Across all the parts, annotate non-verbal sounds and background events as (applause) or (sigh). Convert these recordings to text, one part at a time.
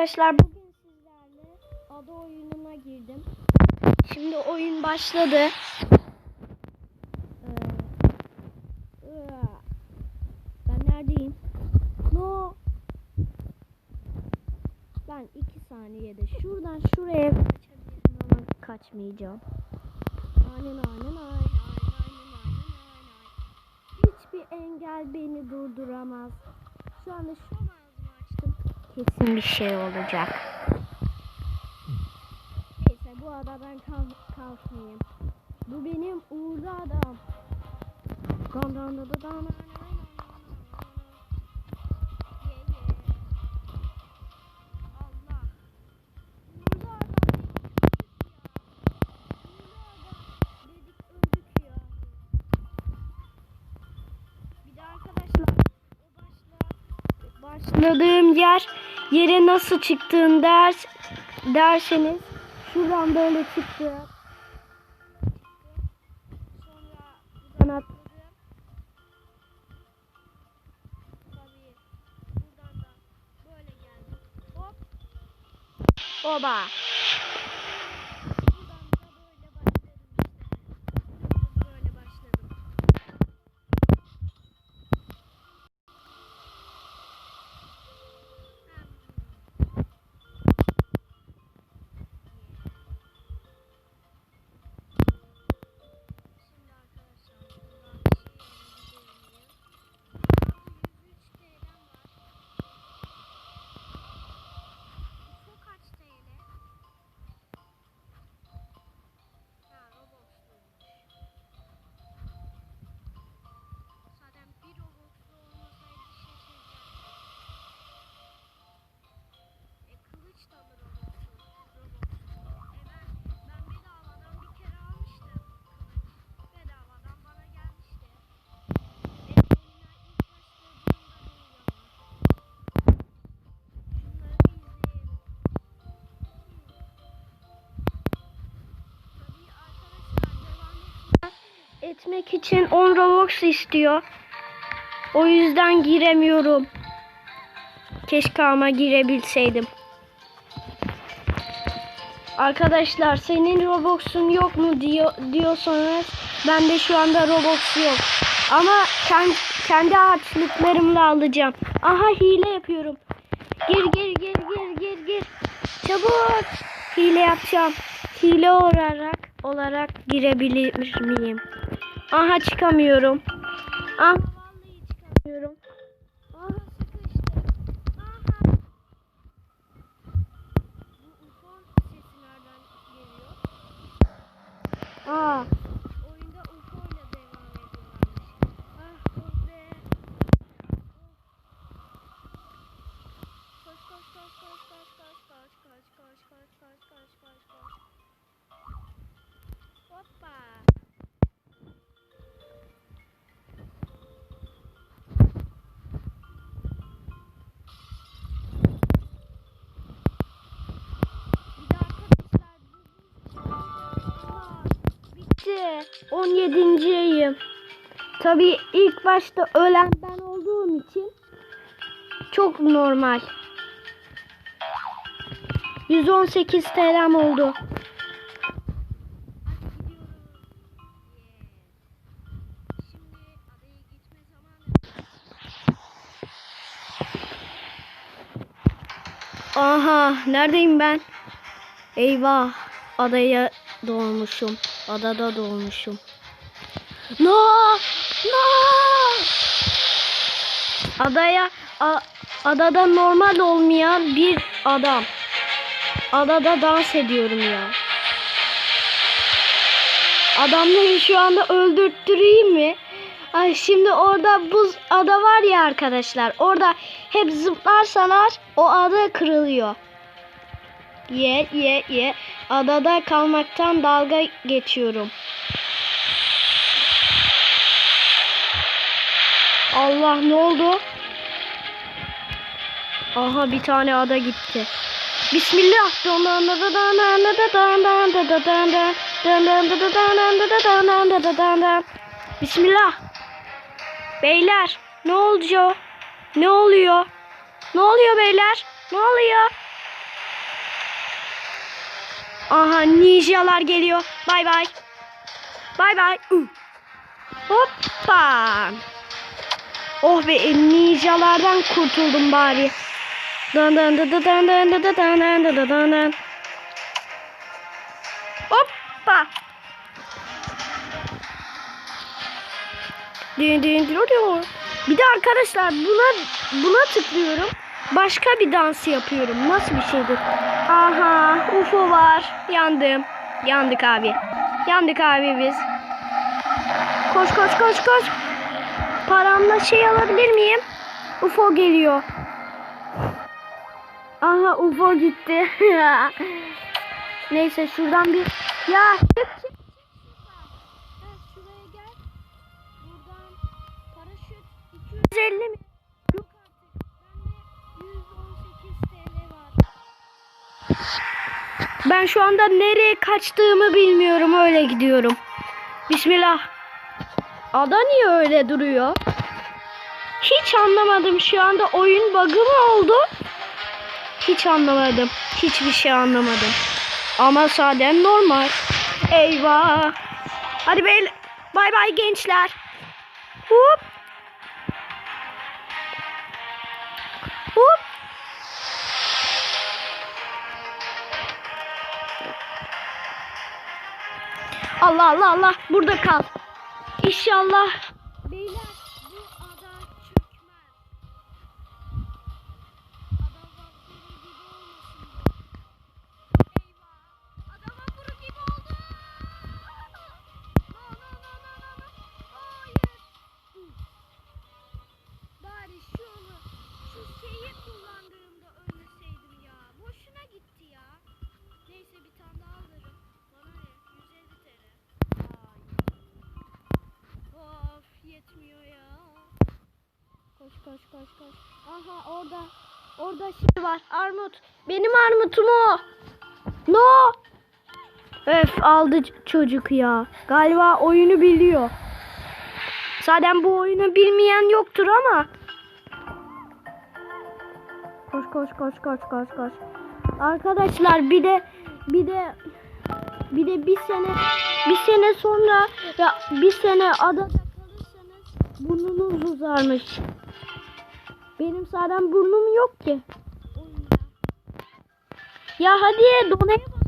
arkadaşlar bugün sizlerle ada oyununa girdim. Şimdi oyun başladı. Ee, ıı, ben neredeyim? No. Ben iki saniyede şuradan şuraya kaçabilirim ama kaçmayacağım. Aynen aynen aynen. Hiçbir engel beni durduramaz. Şu anda açtım. Kesin bir şey olacak. Neyse bu adadan kalk kalkmayayım. Bu benim uğurlu adam. Dan başla başladığım yer yere nasıl çıktığın ders derseniz şuradan böyle çıktı. Sonra buradan böyle geldim. Oba. Etmek için 10 Robux istiyor. O yüzden giremiyorum. Keşke ama girebilseydim. Arkadaşlar senin Robux'un yok mu diyor diyorsanız bende şu anda Robux yok. Ama kendi, kendi harçlıklarımla alacağım. Aha hile yapıyorum. Gir gir gir gir gir gir. Çabuk. Hile yapacağım. Hile olarak olarak girebilir miyim? Aha çıkamıyorum. Ah çıkamıyorum. 17.yim. Tabii ilk başta ölen ben olduğum için çok normal. 118 TL'm oldu. Aha neredeyim ben? Eyvah adaya doğmuşum. Adada doğmuşum. No! No! Adaya a- adada normal olmayan bir adam. Adada dans ediyorum ya. Adamları şu anda öldürttüreyim mi? Ay şimdi orada buz ada var ya arkadaşlar. Orada hep zıplarsalar o ada kırılıyor. Ye ye ye. Adada kalmaktan dalga geçiyorum. Allah ne oldu? Aha bir tane ada gitti. Bismillah. Bismillah. Beyler ne oluyor? Ne oluyor? Ne oluyor beyler? Ne oluyor? Aha ninjalar geliyor. Bay bay. Bay bay. Hoppa. Oh be ninjalardan kurtuldum bari. Dın dın dın dın dın dın dın dın dın dın dın. Hoppa. Dün dün dün. Bir de arkadaşlar buna buna tıklıyorum. Başka bir dans yapıyorum. Nasıl bir şeydir? Aha UFO var. Yandım. Yandık abi. Yandık abi biz. Koş koş koş koş. Paramla şey alabilir miyim? UFO geliyor. Aha UFO gitti. (laughs) Neyse şuradan bir ya şuraya gel. Buradan paraşüt 250 mi? Ben şu anda nereye kaçtığımı bilmiyorum. Öyle gidiyorum. Bismillah. Ada niye öyle duruyor? Hiç anlamadım. Şu anda oyun bug'ı mı oldu? Hiç anlamadım. Hiçbir şey anlamadım. Ama sadem normal. Eyvah. Hadi beyler. Bay bay gençler. Hop. Allah Allah Allah. Burada kal. İnşallah. Koş koş koş koş. Aha orada. Orada şey var. Armut. Benim armutum o. No. Öf aldı çocuk ya. Galiba oyunu biliyor. Zaten bu oyunu bilmeyen yoktur ama. Koş koş koş koş koş koş. Arkadaşlar bir de bir de bir de bir sene bir sene sonra ya bir sene adada kalırsanız burnunuz uzarmış. Benim zaten burnum yok ki. Ya hadi donaya basıyorum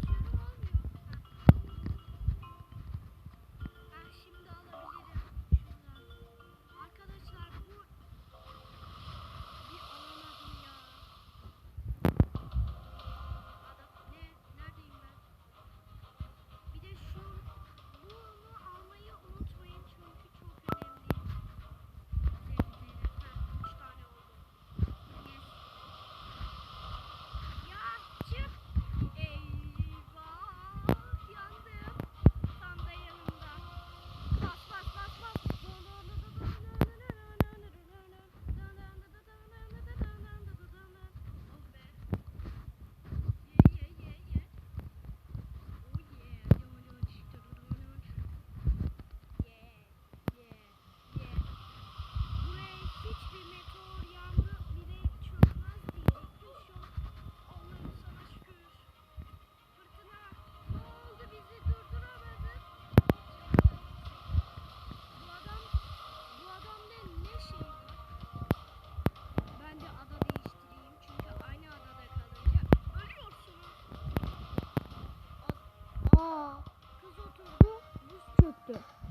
good.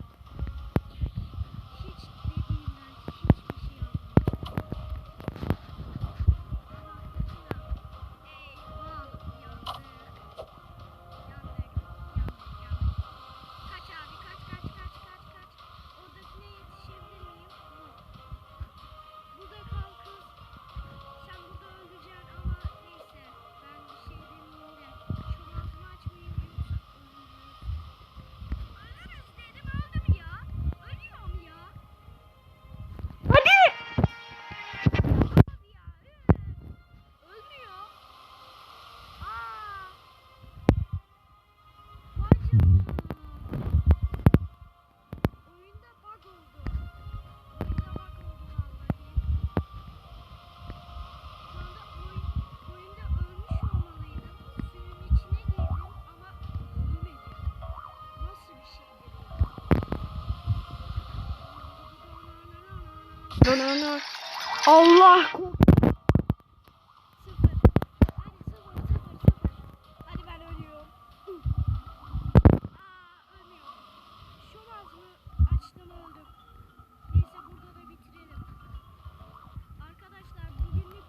Arkadaşlar bugünlük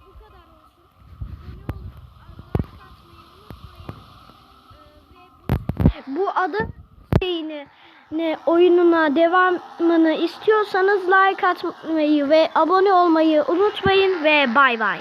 bu adı ne oyununa devamını istiyorsanız like atmayı ve abone olmayı unutmayın ve bay bay.